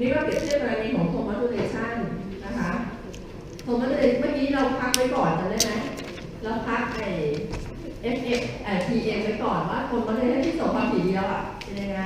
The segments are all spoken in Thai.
นี่ก็เปรียบเทียบกรณีของโทมัส d u เ a ชันนะคะโทมัส d u เ a เมื่อกี้เราพักไว้ก่อนจำได้ไหมเราพักไอ้ F X เอ่อ P M ไว้ก่อนว่าโทมัส d u เ a ชันที่ส่งความถี่เดียวอะเป็นยังไง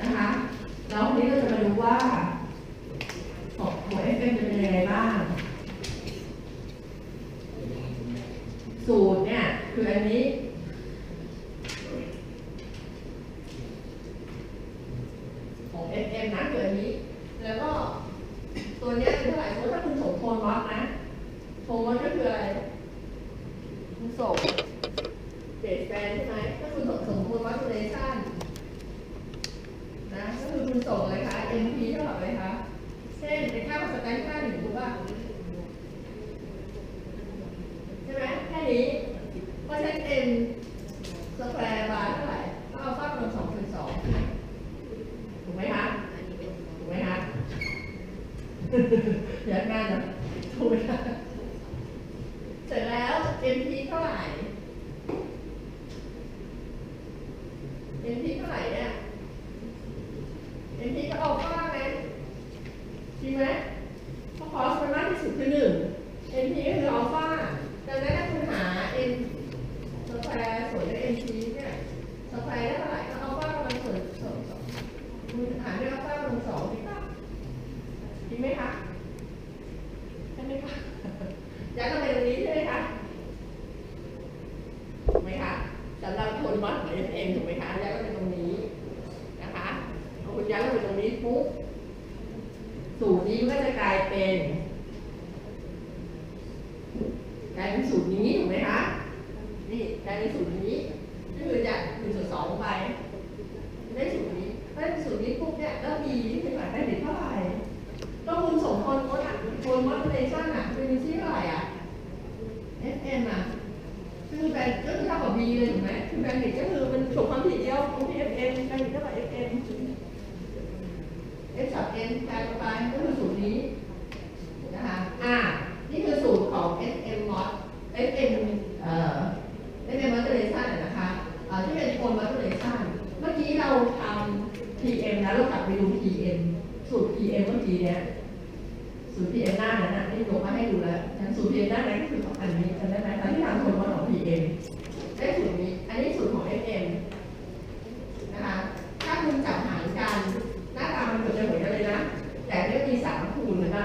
นะคะแล้ววันนี้เราจะมาดูว่าของของ F M จะเป็นยังไงบ้าง สูตรเนี่ย คืออันนี้ ของ FM นะคืออันนี้ แล้วก็ตัวเนี้ยคือเท่าไหร่สมมติถ้าคุณส่งโทนวัดนะ โทนวัดก็คืออะไร คุณส่งเบสแบนใช่ไหมถ้าคุณส่งส่งโทนวัดเรชั่นนะก็คือคุณส่งอะไรคะ MP เท่ากับอะไรคะ เช่นเป็นค่าสแตนค่าหนึ่งถูกป่ะใช่ไหมแค่นี้ เพราะฉะนั้น M สแควร์บาร์เท่าไหร่ก็เอาฟ้ากำลังสองเป็นสอง ถูกไหมคะ ถูกไหมคะ เดี๋ยวงานนะถูกไหมคะเสร็จแล้ว MP เท่าไหร่ MP เท่าไหร่เนี่ย MP ก็เอาฟ้าไหมจริงไหมเพราะคอสมันมากที่สุดคือหนึ่ง MP ก็คืออัลฟาดังนั้นถ้าคุณหา N สแควร์ส่วนด้วย MP เนี่ยสแควร์ได้เท่าไหร่ก็อัลฟากำลังส่วนส่วนสอง คุณหาด้วยอัลฟาลงสองจริงป่ะจริงไหมคะใช่ไหมคะย้ายเข้าไปตรงนี้ใช่ไหมคะถูกไหมคะสำหรับคนวัดของ FM ถูกไหมคะย้ายเข้าไปตรงนี้นะคะพอคุณย้ายเข้าไปตรงนี้ปุ๊บสูตรนี้ก็จะกลายเป็นกลายเป็นสูตรนี้ถูกไหมคะนี่กลายเป็นสูตรนี้ก็คือจากหนึ่งส่วนสองไป ได้สูตรนี้ถ้าสูตรนี้ปุ๊บเนี่ยแล้วมีเป็นหลักได้เด็ดเท่าไหร่ก็คุณส่งคนโค้ดอะคนมอดเล ชั่นอะเป็นที่เท่าไรอะ FM อะคือแบนก็คือเท่ากับ B เลยถูกไหมคือแบนเด็ดก็คือมันส่งความถี่เดียวตรงที่ FM แบนเด็ดเท่ากับ FM F สับ N กลายไปก็คือสูตรนี้นะคะอ่านี่คือสูตรของ FM mod FM เอ่อ FM modulation นะคะเอ่อที่เป็นโคน modulation เมื่อกี้เราทำ PM แล้วเรากลับไปดู PM สูตร PM เมื่อกี้เนี่ยสูตร PM หน้านั้น นะที่ยกมาให้ดูแล้วทั้งสูตร PM หน้านั้นก็คือของอันนี้ฉันได้ไหมตอนที่ทำคนมาของ PM ได้สูตรนี้ อันนี้สูตรของ FM นะคะ ถ้าคุณจับหารกัน หน้าตามันเกือบจะเหมือนกันเลยนะ แต่ไม่มีสามคูณนะคะ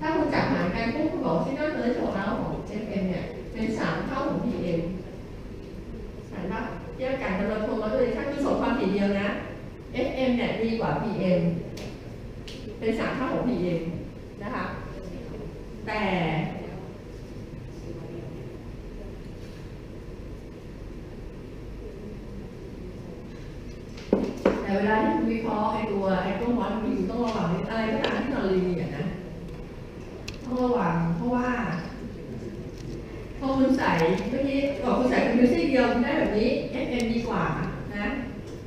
ถ้าคุณจับหารกันพวกคุณบอกซินเนอร์เนอร์ของเราของ FM เนี่ย เป็นสามเท่าของ PM เห็นปะเทียบกันกำลังโทรมาด้วยถ้าคือส่งความถี่เดียวนะ FM เนี่ยดีกว่า PM เป็นสามเท่าของ PM นะคะ แต่ แต่เวลาที่คุณวิเคราะห์ไอ้ตัวไอ้ตัวมอสมีคุณต้องระวังนิดอะไรก็ตามที่เราเรียนนะต้องระวังเพราะว่าพอคุณใส่เมื่อกี้บอกคุณใส่คอมพิวเตอร์เดียวคุณได้แบบนี้ FM ดีกว่านะ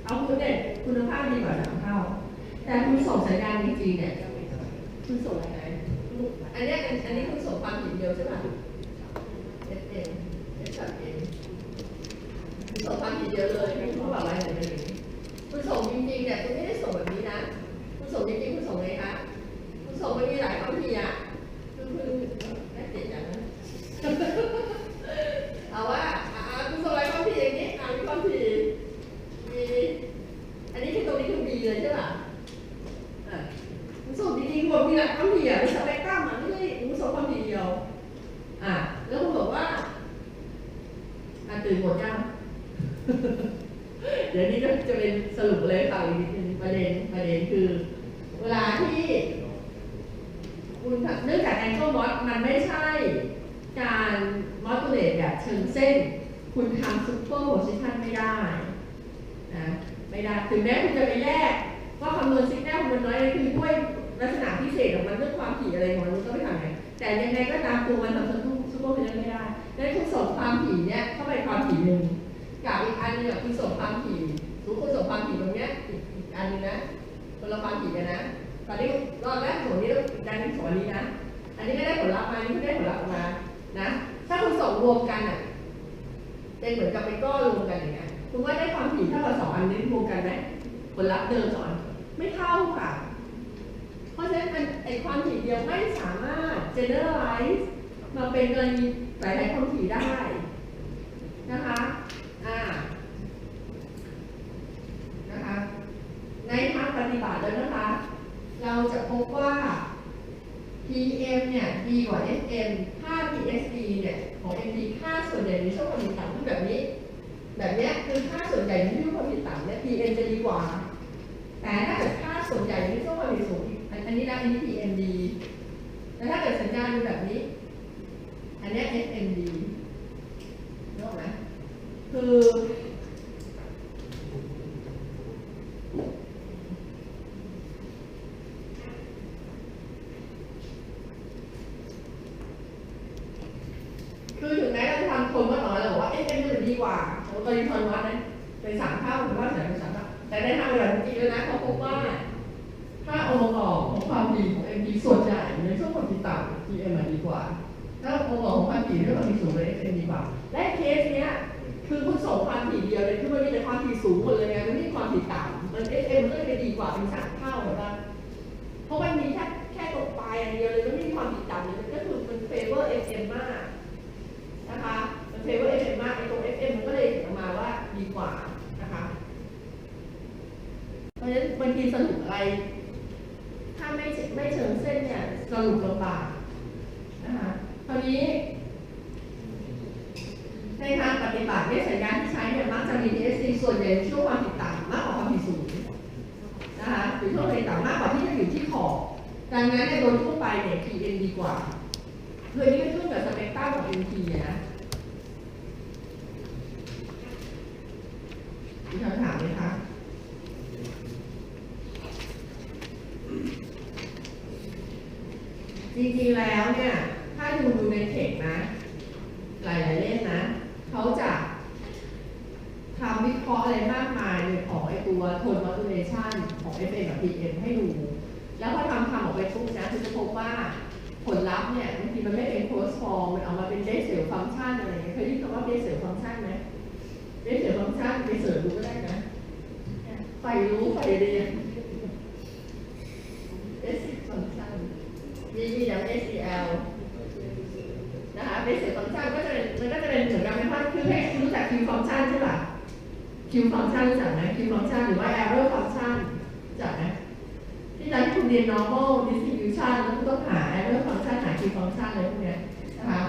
เอาคุณเนี่ยคุณภาพดีกว่าสามเท่า แต่คุณส่งสัญญาณจริงๆเนี่ยคุณส่งยังไงอันนี้อันอันนี้คุณส่งความถี่เดียวใช่ป่ะ FM F สับ M คุณส่งความถี่เดียวเลยไม่ต้องแบบอะไรเลยคุณ ส่งจริงๆเนี่ยคุณไม่ได้ส่งแบบนี้นะ คุณส่งจริงๆคุณส่งไงคะ คุณส่งไม่มีหลายความถี่อะคือคือแค่เจ็ดอย่างนั้น เอาว่าอ่าคุณส่งอะไรความถี่อย่างนี้อ่ามีความถี่มีอันนี้คือตรงนี้คือ B เลยใช่ป่ะอะคุณส่งจริงๆคุณมีหลายความถี่อะเป็นสเปกตรัมอะไม่ใช่คุณส่งความถี่เดียว อะแล้วคุณบอกว่าอะตื่นหมดยัง เดี๋ยวนี้ก็จะเป็นสรุปเลยค่ะอีกนิดนึงประเด็นประเด็นคือ เวลาที่ คุณเนื่องจากแองเกิลมอสมันไม่ใช่การมอดูเลตแบบเชิงเส้น คุณทำซุปเปอร์โพซิชันไม่ได้นะไม่ได้ถึงแม้คุณจะไปแยกว่าคำนวณซิกแนลมันน้อยคือด้วยลักษณะพิเศษของมันเรื่องความถี่อะไรของมันมันก็ไม่ทำไงแต่ยังไงก็ตามตัวมันทำซุปเปอร์ซุปเปอร์โพซิชันไม่ได้ดังนั้นคุณส่งความถี่เนี้ยเข้าไปความถี่หนึ่งกับอีกอันนึงอะคุณส่งความถี่สมมติคุณส่งความถี่ตรงเนี้ยอีกอันนึงนะคนละความถี่กันนะ ตอนนี้รอบแรกของนี้แล้วอีกอันนึงขอนนี้นะ อันนี้ก็ได้ผลลัพธ์มาอันนี้ก็ได้ผลลัพธ์ออกมานะ ถ้าคุณส่งรวมกันอะเป็นเหมือนกับเป็นก้อนรวมกันอย่างเงี้ยคุณว่าได้ความถี่เท่ากับสองอันนี้รวมกันไหมผลลัพธ์เดิมสอนไม่เท่าค่ะ เพราะฉะนั้นไอความถี่เดียวไม่สามารถ generalize มาเป็นกรณีหลายๆความถี่ได้นะคะอ่านะคะ ในทางปฏิบัติแล้วนะคะ เราจะพบว่า PM เนี่ย ดีกว่า SM ค่า PSD เนี่ยของ MD ค่าส่วนใหญ่ในช่วงความถี่ต่ำคือแบบนี้ แบบเนี้ยคือค่าส่วนใหญ่ในช่วงความถี่ต่ำเนี่ย PN จะดีกว่า แต่ถ้าเกิดค่าส่วนใหญ่ในช่วงความถี่สูงอันนี้นะอันนี้ PN ดีแต่ถ้าเกิดสัญญาณเป็นแบบนี้ อันเนี้ย FM ดีนึกออกไหมคือ คือถึงแม้เราจะทำคนว่าน้อยเราบอกว่าเอ๊ะเอ็มมันดีกว่าเราตอนนี้ทอนวัดนั้นเป็นสามเท่าหรือว่าแสนเป็นสามเท่าแต่ในทางปฏิบัติจริงๆแล้วนะเขาพบว่าถ้าองค์ประกอบของความถี่ของ MD ส่วนใหญ่ในช่วงความถี่ต่ำ PM มันดีกว่า ถ้าองค์ประกอบของความถี่ในช่วงความถี่สูงเลย FM ดีกว่า และเคสเนี้ยคือคุณส่งความถี่เดียวเลยคือมันมีแต่ความถี่สูงหมดเลยไงมันไม่มีความถี่ต่ำมัน FM มันก็เลยดีกว่าเป็นสามเท่าเห็นปะเพราะมันมีแค่แค่ตกปลายอย่างเดียวเลยมันไม่มีความถี่ต่ำเลยมันก็คือมัน favor FM มาก นะคะมันเฟเวอร์ FM มากไอ้ตรง FM มันก็เลยออกมาว่าดีกว่านะคะ เพราะฉะนั้นบาง ทีสรุปอะไร ถ้าไม่ไม่เชิงเส้นเนี่ยสรุปลำบากนะคะคราวนี้ ในทางปฏิบัติเนี่ยสัญญาณที่ใช้เนี่ยมักจะมี TSC ส่วนใหญ่ในช่วงความถี่ต่ำมากกว่าความถี่สูงนะคะหรือช่วงความถี่ต่ำมากกว่าที่จะอยู่ที่ขอบดังนั้นในโดยทั่วไปเนี่ย PM ดีกว่าเพื่อที่จะขึ้นกับสเปกตรัมของ NT นะมีคำถามไหมคะ จริงๆ แล้วเนี่ย ถ้าดูดูในเทคนะ หลายๆเล่มนะ เขาจะทำวิเคราะห์อะไรมากมายเลยของไอตัว tone modulation ของ FM กับ PM ให้ดู แล้วพอทำทำออกไปปุ๊บนะคุณจะพบว่าผลลัพธ์เนี่ยบางทีมันไม่เป็น close form มันออกมาเป็น Bessel function อะไรเงี้ยเคยได้ยินคำว่า Bessel function ไหม Bessel function ไปเสิร์ชดูก็ได้นะใฝ่รู้ใฝ่เรียน Bessel function มีมีอย่าง SEL นะคะ Bessel function ก็จะเป็นมันก็จะเป็นเหมือนกันไหมว่าคือให้คุณรู้จัก Q function ใช่ป่ะ Q function รู้จักไหม Q function หรือว่า error function รู้จักไหมที่ตอนที่คุณเรียน normal distribution แล้วคุณต้องหา error function หา key function อะไรพวกเนี้ยนะคะ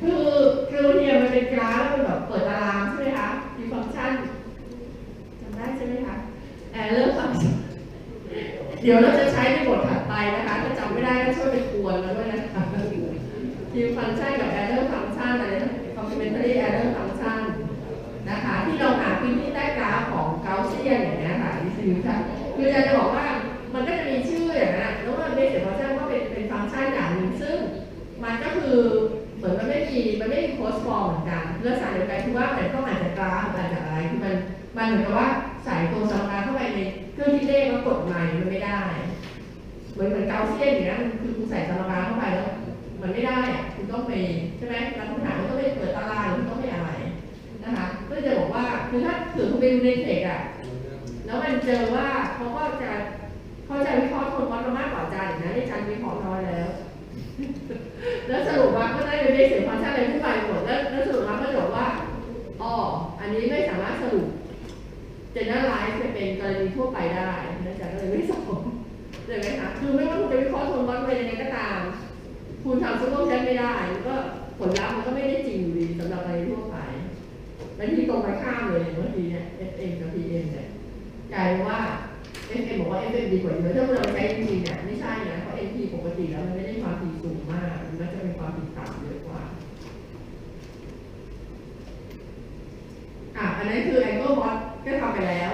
คือคือบางทีมันเป็นกราฟแล้วมันแบบเปิดตารางใช่ไหมคะ key function จำได้ใช่ไหมคะ error function เดี๋ยวเราจะใช้ในบทถัดไปนะคะถ้าจำไม่ได้ก็ช่วยไปทวนมาด้วยนะคะ key function กับ error function อะไรนะ complementary error function นะคะที่เราหาพื้นที่ใต้กราฟของเกาเซียนอย่างเงี้ยค่ะ distribution คืออาจารย์จะบอกว่ามันก็จะมีชื่ออย่างนั้แล้วมันเบสิกฟังก์ชันก็เป็นเป็นฟังก์ชันอย่างหนึ่งซึ่งมันก็คือเหมือนมันไม่มีมันไม่มีโค้ดฟอร์มเหมือนกันเรื่องสายเดียวกันคือว่ามันต้องอ่านจากราฟอานจากอะไรคือมันมันเหมือนกับว่าใส่ตัวสมการเข้าไปในเครื่องที่เลขแล้วกดใหม่มันไม่ได้ เหมือนเหมือนเกาเซียนอย่างนี้ยคือคุณใส่สมกาเข้าไปแล้วมันไม่ได้อะคุณต้องไปใช่ไหมแล้วคุณหาคุณต้องไปเปิดตารางหรือ ก็จะบอกว่าคือถ้าถือคุณไปดูในเทคอะแล้วมันเจอว่าเขาก็จะเขาจะวิเคราะห์คนวัดมามากกว่าอาจารย์นะในการวิเคราะห์น้อยแล้ว แล้วสรุปว่าก็ได้เป็นเบสิกฟังก์ชันอะไรขึ้นไปหมดแล้วแล้วสรุปแล้วก็จะบอกว่าอ๋ออันนี้ไม่สามารถสรุป generalize ไปเป็นกรณีทั่วไปได้นะจ๊ะก็เลยไม่สอนเลยไหมคะคือไม่ว่าคุณจะวิเคราะห์คนวัดไปยังไงก็ตาม คุณทำซุปเปอร์แชทไม่ได้ก็ผลลัพธ์ ข้ามเลยเมื่อกี้เนี่ย FM กับ PM เนี่ยกลายเป็นว่า FM บอกว่า FM ดีกว่าอยู่แล้วถ้าเราใช้ MP เนี่ยไม่ใช่นะเพราะ MP ปกติแล้วมันไม่ได้ความถี่สูงมากมันจะเป็นความถี่ต่ำเยอะกว่าอะอันนั้นคือ angle bot ก็ทำไปแล้ว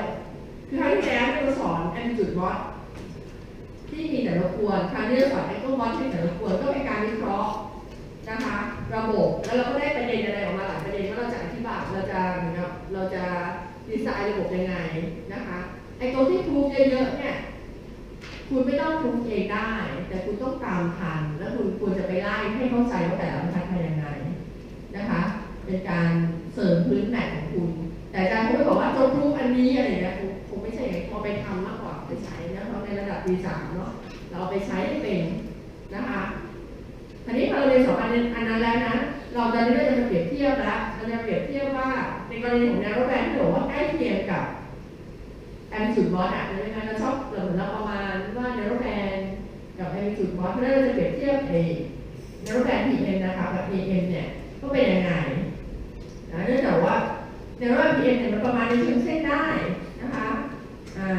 คือครั้งที่แล้วเราสอน amplitude bot ตัวที่พรูฟเยอะๆเนี่ย คุณไม่ต้องพรูฟเองได้ แต่คุณต้องตามทัน แล้วคุณควรจะไปไล่ให้เข้าใจว่าแต่ละบรรทัดเป็นยังไงนะคะ เป็นการเสริมพื้นแมทของคุณ แต่อาจารย์เขาไม่บอกว่าจงพรูฟอันนี้อะไรอย่างเงี้ยคงคงไม่ใช่พอไปทำมากกว่าไปใช้นะเพราะในระดับปีสามเนาะเราเอาไปใช้ให้เป็นนะคะอันนี้พอเราเรียนสองอันอันนั้นแล้วนะเราจะเรียกจะมเปรียบเทียบแล้วเราจะเปรียบเทียบว่าในกรณีของแนวแบนที่บอกว่าใกล้เคียงกับ แอมสูตรบอสอะใช่ไหมคะเราชอบเราเหมือนเราประมาณว่าแนวแบนกับแอมสูตรบอสเพราะนั้นเราจะเปรียบเทียบเอแนวแบนพีเอ็นนะคะกับพีเอ็มเนี่ยก็เป็นยังไงนะเนื่องจากว่าแนวแบนพีเอ็นเนี่ยมันประมาณในเชิงเส้นได้นะคะอ่า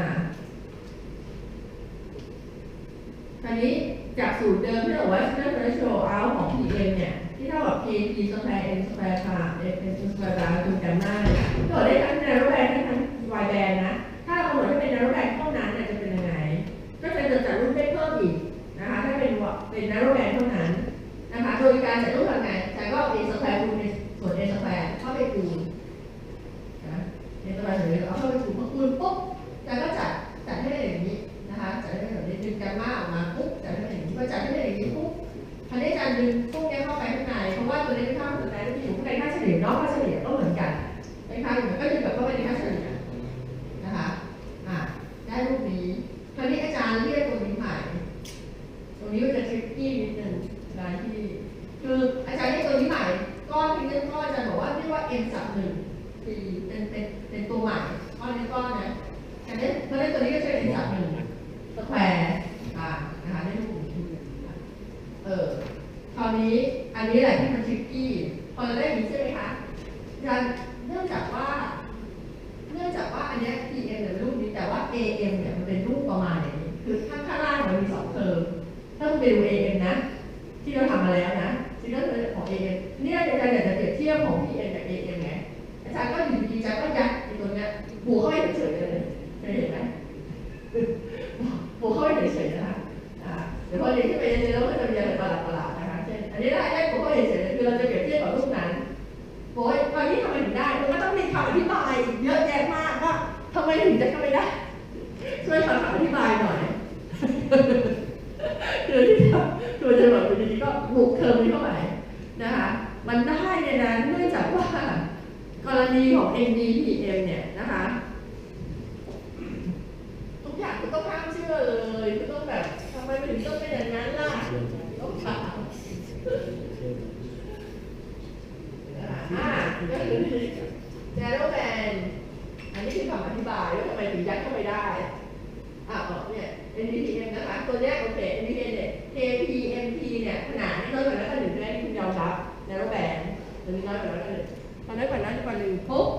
คราวนี้จากสูตรเดิมที่เราว่า Standard Ratio out ของ PM เนี่ยที่เท่ากับ KP square n square ค่ะ n n square บาร์คูณกันได้ถ้าเราได้ทั้ง narrow band ได้ทั้ง ค นี้อันนี้แหละที่มันทริกกี้พอเราได้อย่างนี้ใช่ไหมคะดันเนื่องจากว่า เนื่องจากว่าอันนี้ PM เนี่ยเป็นรูปนี้แต่ว่า AM เนี่ยมันเป็นรูปประมาณอย่างนี้ คือข้างข้างล่างมันมีสองเทอมถ้าคุณไปดู AM นะ ที่เราทำมาแล้วนะที่เราของ AM เนี่ยอาจารย์อยากจะเปรียบเทียบของ PM กับ AM ไงอาจารย์ก็อยู่ดีอาจารย์ก็ยัดไอ้ตัวเนี้ยบวกเข้าไปเฉยเลย ทำไมถึงได้มันก็ต้องมีคำอธิบายเยอะแยะมากว่าทำไมถึงจะทำไม่ได้ ช่วยขอคำอธิบายหน่อยคือที่ทำตัวจะแบบอยู่ดีๆก็บุกเทอมนี้เข้าไปนะคะ มันได้เนี่ยนะเนื่องจากว่ากรณีของ NDPM เนี่ยนะคะ ทุกอย่างคุณต้องห้ามเชื่อเลยคุณต้องแบบทำไมมันถึงต้องเป็นอย่างนั้นล่ะต้องถามอ่าก็คือแนวแบนอันนี้คือคำอธิบายว่าทำไมถึงยัดเข้าไปได้อ่าเนี่ย NDPM นะคะ ตัวเนี้ยโอเค NDPM เนี่ย KPMP เนี่ยขนาดนี้น้อยกว่านั้นก็หนึ่งได้ที่คุณยอมรับแนวแบนตัวนี้น้อยกว่านั้นก็หนึ่งพอน้อยกว่านั้นกว่าหนึ่งปุ๊บ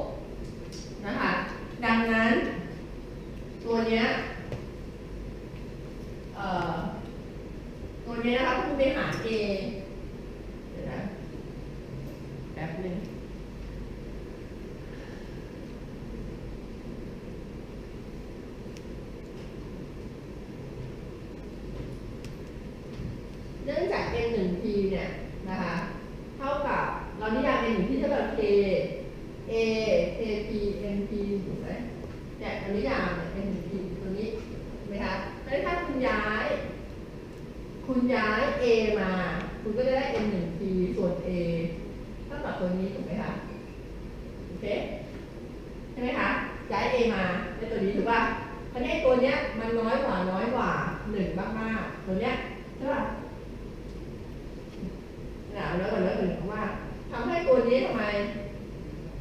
นะคะดังนั้น ตัวเนี้ยเอ่อตัวนี้นะคะผู้บริหาร A เดี๋ยวนะแป๊บหนึงเนื่องจาก n 1 p เนี่ยนะคะ เท่ากับเรานิยาม n 1 p เท่ากับ k a k p n p ถูกไหมเนี่ยเรานิยามเนี่ย n 1 p ตัวนี้ถูกไหมคะแล้วถ้าคุณย้าย คุณย้าย a มา คุณก็จะได้ n 1 p ส่วน a เท่ากับตัวนี้ถูกไหมคะ โอเค ใช่ไหมคะ ย้าย a มาในตัวนี้ถูกป่ะคราวนี้ไอ้ตัวเนี้ยมันน้อยกว่าน้อยกว่าหนึ่งมากๆ ตัวเนี้ยใช่ป่ะเนี่ยน้อยกว่าน้อยกว่าหนึ่งมากๆทำให้ตัวนี้ทำไม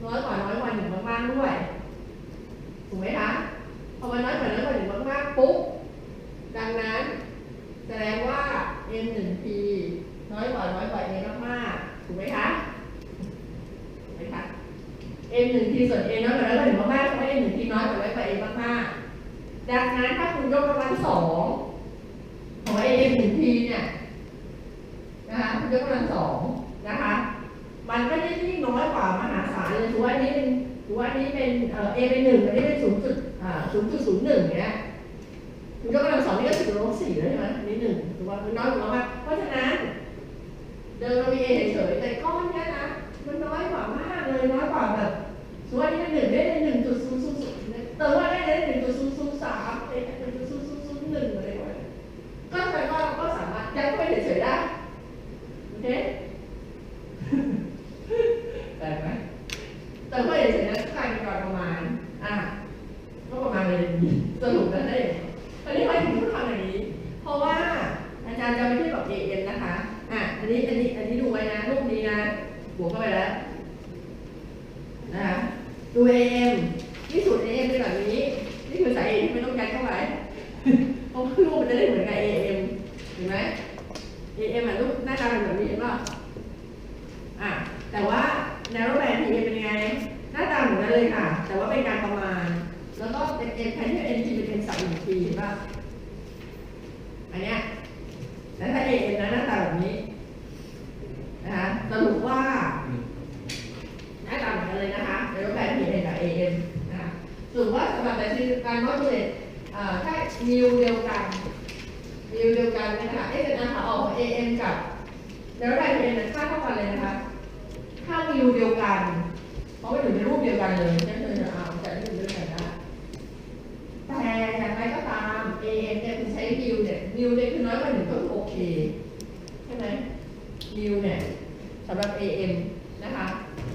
น้อยกว่าน้อยกว่าหนึ่งมากๆด้วย ถูกไหมคะ พอมันน้อยกว่าน้อยกว่าหนึ่งมากๆปุ๊บ ดังนั้น แสดงว่า n 1 p น้อยกว่าน้อยกว่า a มากๆ ถูกไหมคะ ถูกไหมคะ n 1 p ส่วน a น้อยกว่าน้อยกว่าหนึ่งมากๆทำให้ n 1 p น้อยกว่าน้อยกว่า a มากๆ ดังนั้นถ้าคุณยกกำลังสองของ a 1 p เนี่ย นะคะคุณยกกำลังสองนะคะ มันก็จะยิ่งน้อยกว่ามหาศาลเลยถือว่าอันนี้เป็นถือว่าอันนี้เป็นเอ่อเป็นหนึ่งอันนี้เป็นศูนย์จุดศูนย์จุดศูนย์หนึ่งเนี้ยคุณยกกำลังสองนี่ก็สิบลบสี่แล้วใช่ไหมอันนี้หนึ่งถือว่ามันน้อยกว่ามากเพราะฉะนั้น เดิมเรามี a เฉยๆแต่ก้อนเนี้ยนะมันน้อยกว่ามากเลยน้อยกว่าแบบสมมติว่านนี้เป็นหนึ่งได้หนึ่งจุดศูนย์ศูนย์ศูนย์แต่ว่าได้หนึ่งจุดศูนย์ศูนย์สามเอ้หนึ่งจุดศูนย์ศูนย์ศูนย์หนึ่งอะไรวะก็แสดงว่าเราก็สามารถยัดเข้าไปเฉยๆได้โอเค เติมเข้าไปเฉยๆนั้นกลายเป็นการประมาณอะก็ประมาณเลยสรุปแล้ได้ตอนนี้ทำไมถึงต้องาำอย่างนี้ เพราะว่าอาจารย์จะไม่ใช่แบบเอเอ็นนะคะอะอันนี้อันนี้อันนี้ดูไว้นะรูปนี้นะบวกเข้าไปแล้วนะคะดูเอเอ็มที่สุดเอเอ็มเป็นแบบนี้ นี่คือสายเอที่ไม่ต้องยัดเข้าไปเพราะรูปมันจะได้เหมือนกับเอเอ็มเห็นไหมเอเอ็มอะรูปหน้าตาเป็นแบบนี้เห็นป่ะอะแต่ว่า narrow band PM เป็นยังไง หน้าตาเหมือนกันเลยค่ะ แต่ว่าเป็นการประมาณ แล้วก็เป็น N แทนที่ NT เป็น N สามหนึ่ง T เห็นป่ะอันเนี้ย แล้วถ้า AM นะหน้าตาแบบนี้ นะคะสรุปว่า หน้าตาเหมือนกันเลยนะคะเดี๋ยวแปล PM กับ AM นะคะสรุปว่าสำหรับแต่ที่การมอดูเลตอ่าถ้ามิวเดียวกันมิวเดียวกันนะคะเอ๊ะเป็นอาหารออกของ AM กับเดี๋ยวแปล PM นั้นค่าเท่ากันเลยนะคะ ถ้ามิวเดียวกัน เพราะว่าอยู่ในรูปเดียวกันเลยนั่นคือเอาแต่ไม่อยู่ด้วยกันได้แต่อย่างไรก็ตาม AM เนี่ยคุณใช้มิวเนิวเนี่ยคือน้อยกว่าหนึ่งก็คือโอเคใช่ไหมนิวเนี่ยสำหรับ AM นะคะ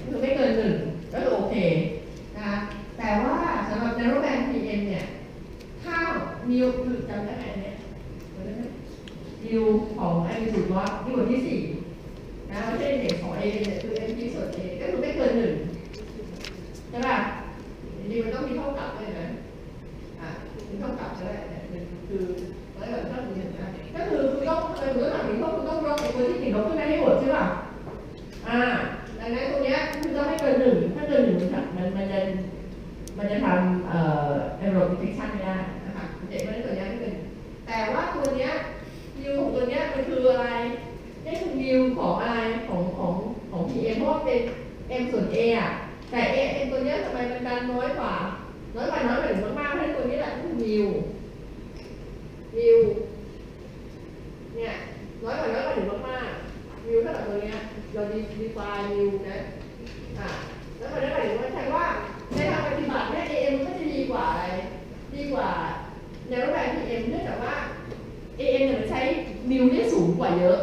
คือไม่เกินหนึ่งก็คือโอเคนะคะแต่ว่าสำหรับ narrow band PM เนี่ยถ้ามิวคือจำได้ไหมเนี่ยนิวของไอ้สุดว่าที่บทที่สี่ มันจะทำเอ่อ error detection ไม่ได้นะคะเจ็บมันตัวเนี้ยไม่เกินแต่ว่าตัวเนี้ยมิวของตัวเนี้ยมันคืออะไรนี่คือมิวของอะไรของของของ PM เพราะว่าเป็น M ส่วน A อะแต่ A M ตัวเนี้ยทำไมมันดันน้อยกว่าน้อยกว่าน้อยกว่าหนึ่งมากๆเพราะฉะนั้นตัวนี้แหละคือมิวมิวเนี่ยน้อยกว่าน้อยกว่าหนึ่งมากๆมิวเท่ากับตัวเนี้ย เราดีดีไฟนิวนะ อะ แล้วมันได้หมายถึงว่าใช่ว่าในทางปฏิบัติเนี่ย AM ก็จะดีกว่าอะไร ดีกว่าแนวแบบ PM เนื่องจากว่า AM เนี่ยมันใช้มิวได้สูงกว่าเยอะ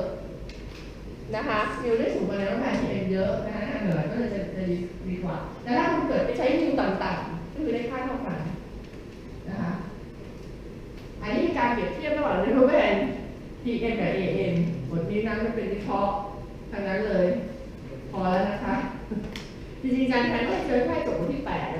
นะคะมิวได้สูงกว่าแนวแบบ PM เยอะนะคะเหนือก็เลยจะจะดีดีกว่า แต่ถ้าคุณเกิดไปใช้มิวต่ำๆก็คือได้ค่าเท่ากันนะคะอันนี้การเปรียบเทียบระหว่างแนวแบบ PM กับ AM บทนี้นั้นมันเป็นวิเคราะห์ทางนั้นเลย พอแล้วนะคะ จริงๆการแพนก็เจอแค่จบทที่แปดเ